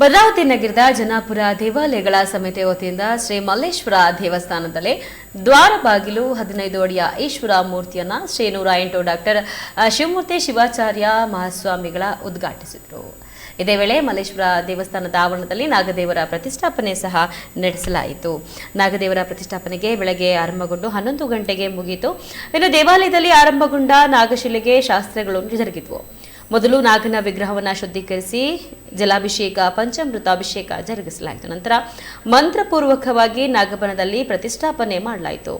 ಭದ್ರಾವತಿ ನಗರದ ಜನಾಪುರ ದೇವಾಲಯಗಳ ಸಮಿತಿ ವತಿಯಿಂದ ಶ್ರೀ ಮಲ್ಲೇಶ್ವರ ದೇವಸ್ಥಾನದಲ್ಲಿ ದ್ವಾರ ಬಾಗಿಲು ಹದಿನೈದು ಅಡಿಯ ಈಶ್ವರ ಮೂರ್ತಿಯನ್ನ ಶ್ರೀ ನೂರ ಎಂಟು ಡಾಕ್ಟರ್ ಶಿವಮೂರ್ತಿ ಶಿವಾಚಾರ್ಯ ಮಹಾಸ್ವಾಮಿಗಳ ಉದ್ಘಾಟಿಸಿದರು. ಇದೇ ವೇಳೆ ಮಲ್ಲೇಶ್ವರ ದೇವಸ್ಥಾನದ ಆವರಣದಲ್ಲಿ ನಾಗದೇವರ ಪ್ರತಿಷ್ಠಾಪನೆ ಸಹ ನಡೆಸಲಾಯಿತು. ನಾಗದೇವರ ಪ್ರತಿಷ್ಠಾಪನೆಗೆ ಬೆಳಗ್ಗೆ ಆರಂಭಗೊಂಡು ಹನ್ನೊಂದು ಗಂಟೆಗೆ ಮುಗಿಯಿತು. ಇನ್ನು ದೇವಾಲಯದಲ್ಲಿ ಆರಂಭಗೊಂಡ ನಾಗಶಿಲೆಗೆ ಶಾಸ್ತ್ರಗಳು ಜರುಗಿದ್ವು ಮೊದಲು ನಾಗನ ವಿಗ್ರಹವನ್ನು ಶುದ್ಧೀಕರಿಸಿ ಜಲಾಭಿಷೇಕ, ಪಂಚಾಮೃತಾಭಿಷೇಕ ಜರುಗಿಸಲಾಯಿತು. ನಂತರ ಮಂತ್ರಪೂರ್ವಕವಾಗಿ ನಾಗಬನದಲ್ಲಿ ಪ್ರತಿಷ್ಠಾಪನೆ ಮಾಡಲಾಯಿತು.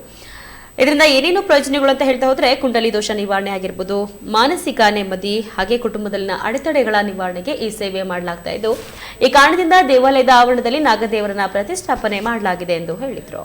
ಇದರಿಂದ ಏನೇನು ಪ್ರಯೋಜನಗಳು ಅಂತ ಹೇಳ್ತಾ ಹೋದ್ರೆ, ಕುಂಡಲಿ ದೋಷ ನಿವಾರಣೆ ಆಗಿರ್ಬೋದು, ಮಾನಸಿಕ ನೆಮ್ಮದಿ, ಹಾಗೆ ಕುಟುಂಬದಲ್ಲಿನ ಅಡೆತಡೆಗಳ ನಿವಾರಣೆಗೆ ಈ ಸೇವೆ ಮಾಡಲಾಗ್ತಾ ಇದ್ದು, ಈ ಕಾರಣದಿಂದ ದೇವಾಲಯದ ಆವರಣದಲ್ಲಿ ನಾಗದೇವರನ್ನ ಪ್ರತಿಷ್ಠಾಪನೆ ಮಾಡಲಾಗಿದೆ ಎಂದು ಹೇಳಿದರು.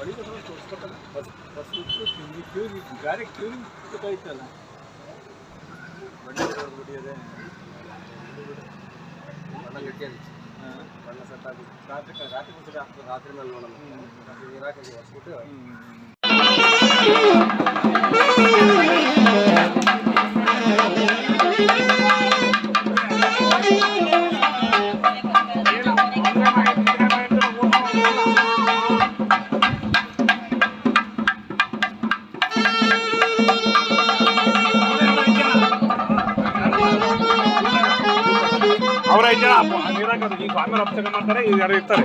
ಅಲಂಕಾರ ಬಸ್ ಬಸ್ ಅಲ್ಲಿ ಕಟ್ಬಿಡಲ್ಲ ಕ್ಯೂರಿ ಗಾಡಿ ಕ್ಯೂರಿ ಬೇಕಾಯ್ತಲ್ಲ ಬಣ್ಣ ಹೊಡಿಯೋದೆ ಬಣ್ಣ ಗಟ್ಟಿಯಾಗಿ ಬಣ್ಣ ಸೆಟ್ ಆಗುತ್ತೆ ರಾತ್ರಿ ರಾತ್ರಿ ಆಗ್ತದೆ ರಾತ್ರಿ ಮೇಲೆ ನೋಡೋಣ ನೀರಾಕಿ ಹೊಸ್ಬಿಟ್ಟು ಈ ಸ್ವಾಮಿ ಅಭಿಷೇಕ ಮಾಡ್ತಾರೆ ಇವ್ರು ಯಾರು ಇರ್ತಾರೆ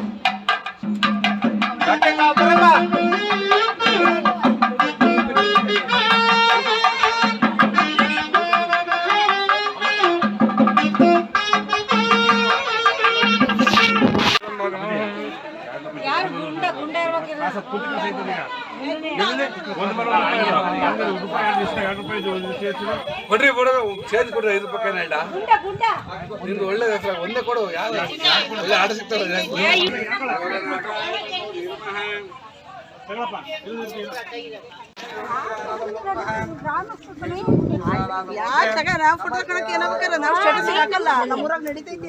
ಕೊಡ್ರಿ ಬಿಡು ಚೇಂಜ್ ಕೊಡ್ರಿ ಐದು ರೂಪಾಯಿ ಹೇಳ್ದ ಗುಂಡ ಗುಂಡ ನಿಮ್ದು ಒಳ್ಳೆ ಹೆಸರು ಒಂದೇ ಕೊಡು ಯಾವ್ದು ಒಳ್ಳೆ ಆಟ ಸಿಗ್ತಾರೆ ಯಾಕೆ ತಗ ನಾವು ಫೋಟೋ ತಗೊಳಕ್ ಏನಾಗ್ಬೇಕಾರ ನಾವು ಸ್ಟೇಟಸ್ ಹಾಕಲ್ಲ ನಮ್ಮೂರಾಗ ನಡೀತೈತಿ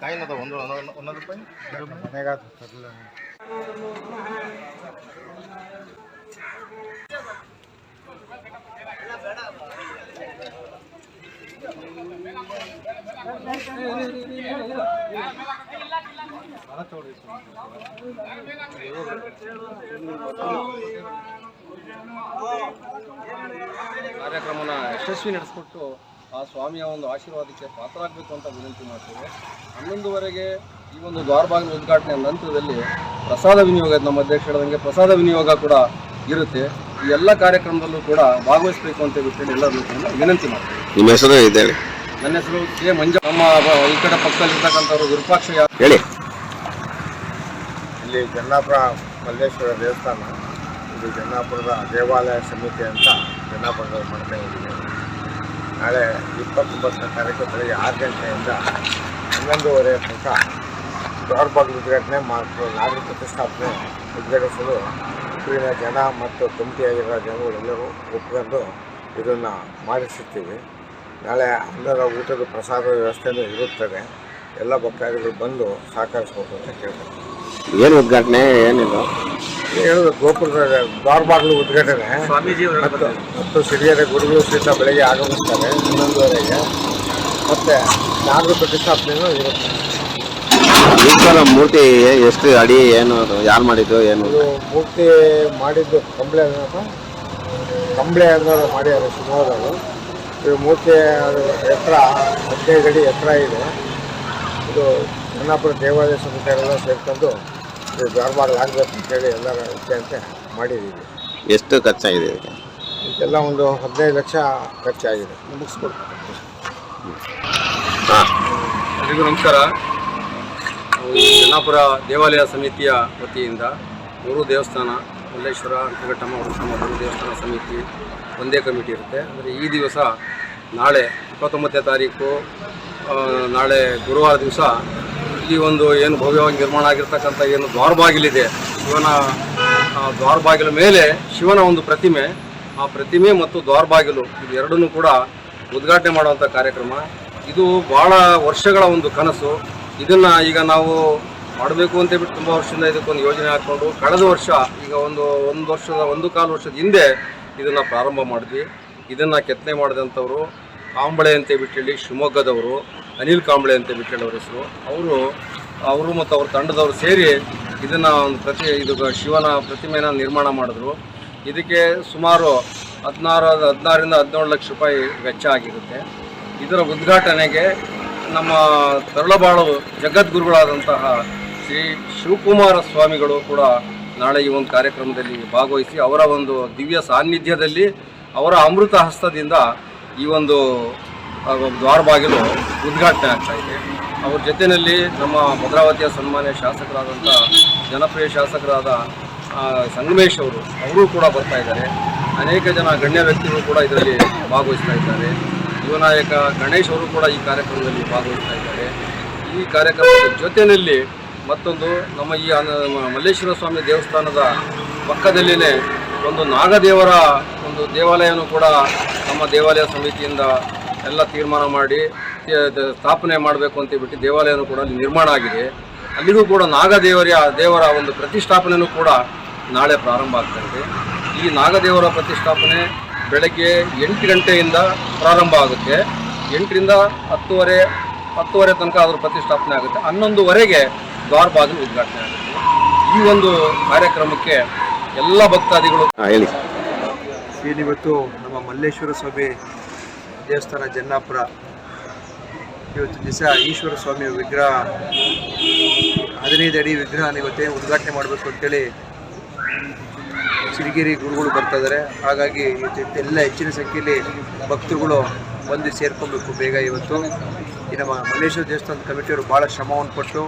ಕಾಯಿನದ ಒಂದು ಒಂದೊಂದು ರೂಪಾಯಿ? ಮನೆಗೆ ಕಾರ್ಯಕ್ರಮನ ಯಶಸ್ವಿ ನಡೆಸ್ಕೊಟ್ಟು ಆ ಸ್ವಾಮಿಯ ಒಂದು ಆಶೀರ್ವಾದಕ್ಕೆ ಪಾತ್ರರಾಗಬೇಕು ಅಂತ ವಿನಂತಿ ಮಾಡ್ತೇವೆ. ಹನ್ನೊಂದುವರೆಗೆ ಈ ಒಂದು ದ್ವಾರಬಾಗಿಲು ಉದ್ಘಾಟನೆ ನಂತರದಲ್ಲಿ ಪ್ರಸಾದ ವಿನಿಯೋಗ ನಮ್ಮ ಅಧ್ಯಕ್ಷ ಹೇಳಿದಂಗೆ ಪ್ರಸಾದ ವಿನಿಯೋಗ ಕೂಡ ಇರುತ್ತೆ. ಈ ಎಲ್ಲ ಕಾರ್ಯಕ್ರಮದಲ್ಲೂ ಕೂಡ ಭಾಗವಹಿಸಬೇಕು ಅಂತ ಹೇಳಿ ಎಲ್ಲರೂ ಕೂಡ ವಿನಂತಿ ಮಾಡ್ತೇವೆ. ನಿಮ್ಮ ಹೆಸರು ಇದೆ ನನ್ನ ಹೆಸರು ಕೆ ಮಂಜ ನಮ್ಮ ಈ ಕಡೆ ಪಕ್ಕದಲ್ಲಿರ್ತಕ್ಕಂಥವ್ರು ಇರ್ತಕ್ಕಂಥವ್ರು ವಿರೂಪಾಕ್ಷ ಯಾ- ಹೇಳಿ. ಇಲ್ಲಿ ಜನ್ನಾಪುರ ಮಲ್ಲೇಶ್ವರ ದೇವಸ್ಥಾನ ಇದು ಜನ್ನಾಪುರದ ದೇವಾಲಯ ಸಮಿತಿ ಅಂತ ಜನ್ನಾಪುರದ ಮಾಡ್ತಾ ಇದ್ದೀವಿ ನಾಳೆ ಇಪ್ಪತ್ತೊಂಬತ್ತನೇ ತಾರೀಕು ಬೆಳಗ್ಗೆ ಆರು ಗಂಟೆಯಿಂದ ಹನ್ನೊಂದುವರೆ ತನಕ ದೊಡ್ಡಬಾಗಿಲು ಉದ್ಘಾಟನೆ ಮತ್ತು ನಾಗರಿಕ ಪ್ರತಿಷ್ಠಾಪನೆ ಉದ್ಘಾಟಿಸಲು ಊರಿನ ಜನ ಮತ್ತು ಕಮಿಟಿಯಾಗಿರೋ ಜನಗಳೆಲ್ಲರೂ ಒಪ್ಕೊಂಡು ಇದನ್ನು ಮಾಡಿಸುತ್ತೀವಿ. ನಾಳೆ ಅನ್ನದ ಊಟದ ಪ್ರಸಾದ ವ್ಯವಸ್ಥೆಯೂ ಇರುತ್ತದೆ. ಎಲ್ಲ ಭಕ್ತಾದಿಗಳು ಬಂದು ಸಹಕರಿಸ್ಬೇಕು ಅಂತ ಕೇಳ್ತಾರೆ ಏನು ಉದ್ಘಾಟನೆ ಏನಿಲ್ಲ ಹೇಳುದು ಗೋಪುರದ ದ್ವಾರಬಾಗಿಲು ಉದ್ಘಾಟನೆ. ಮತ್ತು ಮತ್ತು ಸಿರಿಯರ ಗುರುಗಳು ಸಹಿತ ಬೆಳಗ್ಗೆ ಆಗಮಿಸ್ತಾರೆ ಹನ್ನೊಂದುವರೆಗೆ ಮತ್ತು ನಾಗರ ಪ್ರತಿಷ್ಠಾಪನೆಯೂ ಇರುತ್ತೆ. ಈಶ್ವರ ಮೂರ್ತಿ ಎಷ್ಟು ಅಡಿ ಏನು ಅದು ಯಾರು ಮಾಡಿದ್ದು ಏನು? ಇದು ಮೂರ್ತಿ ಮಾಡಿದ್ದು ಕಂಬಳೆ ಅನ್ನೋದು ಕಂಬಳೆ ಅನ್ನೋದು ಮಾಡಿದ್ದಾರೆ ಸುಮಾರು ಇದು ಮೂರ್ತಿ ಅದು ಎತ್ತರ ಹದಿನೈದು ಅಡಿ ಎತ್ತರ ಇದೆ. ಇದು ಜನ್ನಾಪುರ ದೇವಾಲಯ ಸಮಿತಿಯವರೆಲ್ಲ ಸೇರ್ಕೊಂಡು ಧಾರವಾಡ ಆಗಬೇಕು ಅಂತೇಳಿ ಎಲ್ಲರ ಇಚ್ಛೆ ಅಂತ ಮಾಡಿದ್ದೀವಿ. ಎಷ್ಟು ಖರ್ಚಾಗಿದೆ ಇದಕ್ಕೆ? ಇದೆಲ್ಲ ಒಂದು ಹದಿನೈದು ಲಕ್ಷ ಖರ್ಚಾಗಿದೆ. ಮುಗಿಸ್ಕೊಡ್ತೀವಿ ಹಾಂ. ಎಲ್ರಿಗೂ ನಮಸ್ಕಾರ. ಯನ್ನಾಪುರ ಈ ಜನ್ನಾಪುರ ದೇವಾಲಯ ಸಮಿತಿಯ ವತಿಯಿಂದ ಮೂರು ದೇವಸ್ಥಾನ ಮಲ್ಲೇಶ್ವರ ಅಂಕಘಟ್ಟಮ್ಮ ವೃಷಮ್ಮ ಮೂರು ದೇವಸ್ಥಾನ ಸಮಿತಿ ಒಂದೇ ಕಮಿಟಿ ಇರುತ್ತೆ. ಅಂದರೆ ಈ ದಿವಸ ನಾಳೆ ಇಪ್ಪತ್ತೊಂಬತ್ತನೇ ತಾರೀಕು ನಾಳೆ ಗುರುವಾರ ದಿವಸ ಇಲ್ಲಿ ಒಂದು ಏನು ಭವ್ಯವಾಗಿ ನಿರ್ಮಾಣ ಆಗಿರ್ತಕ್ಕಂಥ ಏನು ದ್ವಾರಬಾಗಿಲಿದೆ, ಶಿವನ ದ್ವಾರಬಾಗಿಲ ಮೇಲೆ ಶಿವನ ಒಂದು ಪ್ರತಿಮೆ, ಆ ಪ್ರತಿಮೆ ಮತ್ತು ದ್ವಾರಬಾಗಿಲು ಇದು ಎರಡನ್ನೂ ಕೂಡ ಉದ್ಘಾಟನೆ ಮಾಡುವಂಥ ಕಾರ್ಯಕ್ರಮ. ಇದು ಬಹಳ ವರ್ಷಗಳ ಒಂದು ಕನಸು. ಇದನ್ನು ಈಗ ನಾವು ಮಾಡಬೇಕು ಅಂತ ಬಿಟ್ಟು ತುಂಬ ವರ್ಷದಿಂದ ಇದಕ್ಕೊಂದು ಯೋಜನೆ ಹಾಕ್ಕೊಂಡು ಕಳೆದ ವರ್ಷ, ಈಗ ಒಂದು ಒಂದು ವರ್ಷದ, ಒಂದು ಕಾಲು ವರ್ಷದ ಹಿಂದೆ ಇದನ್ನು ಪ್ರಾರಂಭ ಮಾಡಿದ್ವಿ. ಇದನ್ನು ಕೆತ್ತನೆ ಮಾಡಿದಂಥವ್ರು. ಕಾಂಬಳೆ ಅಂತ ಬಿಟ್ಟೇಳಿ ಶಿವಮೊಗ್ಗದವರು, ಅನಿಲ್ ಕಾಂಬಳೆ ಅಂತ ಬಿಟ್ಟೇಳಿ ಅವ್ರ ಹೆಸರು. ಅವರು ಅವರು ಮತ್ತು ಅವ್ರ ತಂಡದವರು ಸೇರಿ ಇದನ್ನು ಒಂದು ಪ್ರತಿ, ಇದು ಶಿವನ ಪ್ರತಿಮೆನ ನಿರ್ಮಾಣ ಮಾಡಿದ್ರು. ಇದಕ್ಕೆ ಸುಮಾರು ಹದಿನಾರು, ಹದಿನಾರರಿಂದ ಹದಿನೇಳು ಲಕ್ಷ ರೂಪಾಯಿ ವೆಚ್ಚ ಆಗಿರುತ್ತೆ. ಇದರ ಉದ್ಘಾಟನೆಗೆ ನಮ್ಮ ತರಳಬಾಳು ಜಗದ್ಗುರುಗಳಾದಂತಹ ಶ್ರೀ ಶಿವಕುಮಾರ ಸ್ವಾಮಿಗಳು ಕೂಡ ನಾಳೆ ಈ ಒಂದು ಕಾರ್ಯಕ್ರಮದಲ್ಲಿ ಭಾಗವಹಿಸಿ ಅವರ ಒಂದು ದಿವ್ಯ ಸಾನ್ನಿಧ್ಯದಲ್ಲಿ ಅವರ ಅಮೃತ ಹಸ್ತದಿಂದ ಈ ಒಂದು ದ್ವಾರ ಬಾಗಿಲು ಉದ್ಘಾಟನೆ ಆಗ್ತಾ ಇದೆ. ಅವ್ರ ಜೊತೆಯಲ್ಲಿ ನಮ್ಮ ಭದ್ರಾವತಿಯ ಸನ್ಮಾನ್ಯ ಶಾಸಕರಾದಂಥ ಜನಪ್ರಿಯ ಶಾಸಕರಾದ ಸಂಗಮೇಶ್ ಅವರು ಅವರು ಕೂಡ ಬರ್ತಾ ಇದ್ದಾರೆ. ಅನೇಕ ಜನ ಗಣ್ಯ ವ್ಯಕ್ತಿಗಳು ಕೂಡ ಇದರಲ್ಲಿ ಭಾಗವಹಿಸ್ತಾ ಇದ್ದಾರೆ. ಯುವ ನಾಯಕ ಗಣೇಶ್ ಅವರು ಕೂಡ ಈ ಕಾರ್ಯಕ್ರಮದಲ್ಲಿ ಭಾಗವಹಿಸ್ತಾ ಇದ್ದಾರೆ. ಈ ಕಾರ್ಯಕ್ರಮದ ಜೊತೆಯಲ್ಲಿ ಮತ್ತೊಂದು ನಮ್ಮ ಈ ಮಲ್ಲೇಶ್ವರ ಸ್ವಾಮಿ ದೇವಸ್ಥಾನದ ಪಕ್ಕದಲ್ಲಿನೇ ಒಂದು ನಾಗದೇವರ ಒಂದು ದೇವಾಲಯನೂ ಕೂಡ ನಮ್ಮ ದೇವಾಲಯ ಸಮಿತಿಯಿಂದ ಎಲ್ಲ ತೀರ್ಮಾನ ಮಾಡಿ ಸ್ಥಾಪನೆ ಮಾಡಬೇಕು ಅಂತ ಹೇಳ್ಬಿಟ್ಟು ದೇವಾಲಯನೂ ಕೂಡ ಅಲ್ಲಿ ನಿರ್ಮಾಣ ಆಗಿದೆ. ಅಲ್ಲಿಗೂ ಕೂಡ ನಾಗದೇವರ, ದೇವರ ಒಂದು ಪ್ರತಿಷ್ಠಾಪನೆಯೂ ಕೂಡ ನಾಳೆ ಪ್ರಾರಂಭ ಆಗ್ತಾ ಇದೆ. ಈ ನಾಗದೇವರ ಪ್ರತಿಷ್ಠಾಪನೆ ಬೆಳಗ್ಗೆ ಎಂಟು ಗಂಟೆಯಿಂದ ಪ್ರಾರಂಭ ಆಗುತ್ತೆ. ಎಂಟರಿಂದ ಹತ್ತುವರೆ ಹತ್ತುವರೆ ತನಕ ಅದರ ಪ್ರತಿಷ್ಠಾಪನೆ ಆಗುತ್ತೆ. ಹನ್ನೊಂದುವರೆಗೆ ದ್ವಾರ ಬಾಗಿಲು ಉದ್ಘಾಟನೆ ಆಗುತ್ತೆ. ಈ ಒಂದು ಕಾರ್ಯಕ್ರಮಕ್ಕೆ ಎಲ್ಲ ಭಕ್ತಾದಿಗಳು ಹೇಳಿ. ಏನಿವತ್ತು ನಮ್ಮ ಮಲ್ಲೇಶ್ವರ ಸ್ವಾಮಿ ದೇವಸ್ಥಾನ ಜನ್ನಾಪುರ. ಇವತ್ತು ದಿವಸ ಈಶ್ವರ ಸ್ವಾಮಿ ವಿಗ್ರಹ, ಹದಿನೈದು ಅಡಿ ವಿಗ್ರಹ ಇವತ್ತೇ ಉದ್ಘಾಟನೆ ಮಾಡಬೇಕು ಅಂತೇಳಿ ಸಿರಿಗಿರಿ ಗುರುಗಳು ಬರ್ತಾ ಇದ್ದಾರೆ ಹಾಗಾಗಿ ಇವತ್ತು ಎಲ್ಲ ಹೆಚ್ಚಿನ ಸಂಖ್ಯೆಯಲ್ಲಿ ಭಕ್ತರುಗಳು ಬಂದು ಸೇರ್ಕೊಬೇಕು ಬೇಗ ಇವತ್ತು. ಈ ನಮ್ಮ ಮಲ್ಲೇಶ್ವರ ದೇವಸ್ಥಾನದ ಕಮಿಟಿಯವರು ಭಾಳ ಶ್ರಮವನ್ನು ಪಟ್ಟು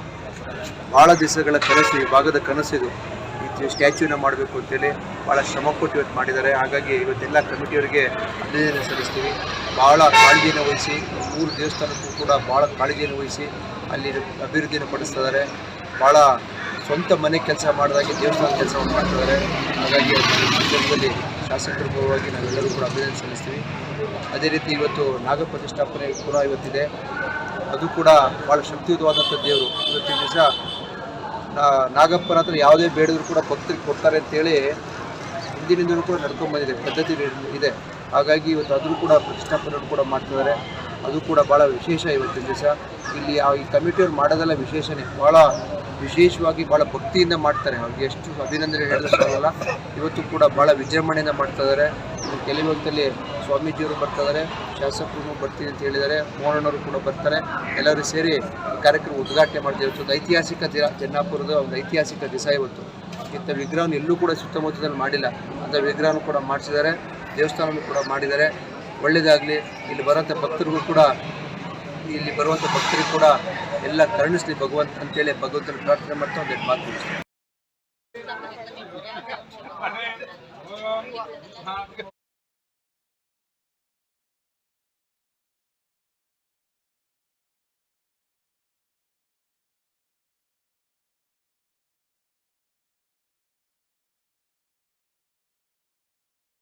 ಭಾಳ ದಿವಸಗಳ ಕನಸು, ಈ ಭಾಗದ ಕನಸಿದು ಈ ಸ್ಟ್ಯಾಚ್ಯೂನ ಮಾಡಬೇಕು ಅಂತೇಳಿ ಭಾಳ ಶ್ರಮ ಕೊಟ್ಟು ಇವತ್ತು ಮಾಡಿದ್ದಾರೆ. ಹಾಗಾಗಿ ಇವತ್ತೆಲ್ಲ ಕಮಿಟಿಯವರಿಗೆ ಅಭಿನಂದನೆ ಸಲ್ಲಿಸ್ತೀವಿ. ಭಾಳ ಕಾಳಜಿಯನ್ನು ವಹಿಸಿ, ಮೂರು ದೇವಸ್ಥಾನಕ್ಕೂ ಕೂಡ ಭಾಳ ಕಾಳಜಿಯನ್ನು ವಹಿಸಿ ಅಲ್ಲಿ ಅಭಿವೃದ್ಧಿಯನ್ನು ಪಡಿಸ್ತಾ ಇದ್ದಾರೆ ಭಾಳ ಸ್ವಂತ ಮನೆ ಕೆಲಸ ಮಾಡಿದಾಗೆ ದೇವಸ್ಥಾನ ಕೆಲಸವನ್ನು ಮಾಡ್ತಿದ್ದಾರೆ. ಹಾಗಾಗಿ ಸಂದರ್ಭದಲ್ಲಿ ಶಾಸಕರ ಪರವಾಗಿ ನಾವೆಲ್ಲರೂ ಕೂಡ ಅಭಿನಂದನೆ ಸಲ್ಲಿಸ್ತೀವಿ. ಅದೇ ರೀತಿ ಇವತ್ತು ನಾಗ ಪ್ರತಿಷ್ಠಾಪನೆ ಕೂಡ ಇವತ್ತಿದೆ. ಅದು ಕೂಡ ಭಾಳ ಶಕ್ತಿಯುತವಾದಂಥ ದೇವರು. ಇವತ್ತಿನ ದಿವಸ ನಾಗಪ್ಪನ ಹತ್ರ ಯಾವುದೇ ಬೇಡಿದ್ರು ಕೂಡ ಭಕ್ತರಿಗೆ ಕೊಡ್ತಾರೆ ಅಂತೇಳಿ ಹಿಂದಿನಿಂದಲೂ ಕೂಡ ನಡ್ಕೊಂಡು ಬಂದಿದೆ ಪದ್ಧತಿ ಇದೆ. ಹಾಗಾಗಿ ಇವತ್ತು ಅದನ್ನು ಕೂಡ ಪ್ರತಿಷ್ಠಾಪನೆ ಕೂಡ ಮಾಡ್ತಿದ್ದಾರೆ. ಅದು ಕೂಡ ಭಾಳ ವಿಶೇಷ ಇವತ್ತಿನ ದಿವಸ. ಇಲ್ಲಿ ಆ ಈ ಕಮಿಟಿಯವ್ರು ಮಾಡೋದೆಲ್ಲ ವಿಶೇಷನೇ. ಭಾಳ ವಿಶೇಷವಾಗಿ ಭಾಳ ಭಕ್ತಿಯಿಂದ ಮಾಡ್ತಾರೆ. ಅವ್ರಿಗೆ ಎಷ್ಟು ಅಭಿನಂದನೆ ಹೇಳೋಕ್ಕಾಗಲ್ಲ ಇವತ್ತು ಕೂಡ ಭಾಳ ವಿಜೃಂಭಣೆಯಿಂದ ಮಾಡ್ತಾ ಇದ್ದಾರೆ. ಕೆಲವೊಂದಲ್ಲಿ ಸ್ವಾಮೀಜಿಯವರು ಬರ್ತಾ ಇದ್ದಾರೆ. ಶಾಸಕರು ಬರ್ತೀವಿ ಅಂತ ಹೇಳಿದ್ದಾರೆ. ಮೋಹನವರು ಕೂಡ ಬರ್ತಾರೆ. ಎಲ್ಲರೂ ಸೇರಿ ಕಾರ್ಯಕ್ರಮ ಉದ್ಘಾಟನೆ ಮಾಡ್ತೀವಿ. ಇವತ್ತು ಒಂದು ಐತಿಹಾಸಿಕ ದಿನ. ಜನ್ನಾಪುರದ ಒಂದು ಐತಿಹಾಸಿಕ ದಿವಸ ಇವತ್ತು. ಇಂಥ ವಿಗ್ರಹವನ್ನು ಎಲ್ಲೂ ಕೂಡ ಸುತ್ತಮುತ್ತದಲ್ಲಿ ಮಾಡಿಲ್ಲ. ಅಂಥ ವಿಗ್ರಹನೂ ಕೂಡ ಮಾಡಿಸಿದ್ದಾರೆ. ದೇವಸ್ಥಾನವೂ ಕೂಡ ಮಾಡಿದ್ದಾರೆ. ಒಳ್ಳೆಯದಾಗಲಿ. ಇಲ್ಲಿ ಬರೋಂಥ ಭಕ್ತರಿಗೂ ಕೂಡ, ಇಲ್ಲಿ ಬರುವಂಥ ಭಕ್ತರಿಗೂ ಕೂಡ ಎಲ್ಲ ಕರುಣಿಸ್ಲಿ ಭಗವಂತ ಅಂತೇಳಿ ಭಗವಂತನ ಪ್ರಾರ್ಥನೆ ಮಾಡ್ತಾ ಒಂದು ಮಾತು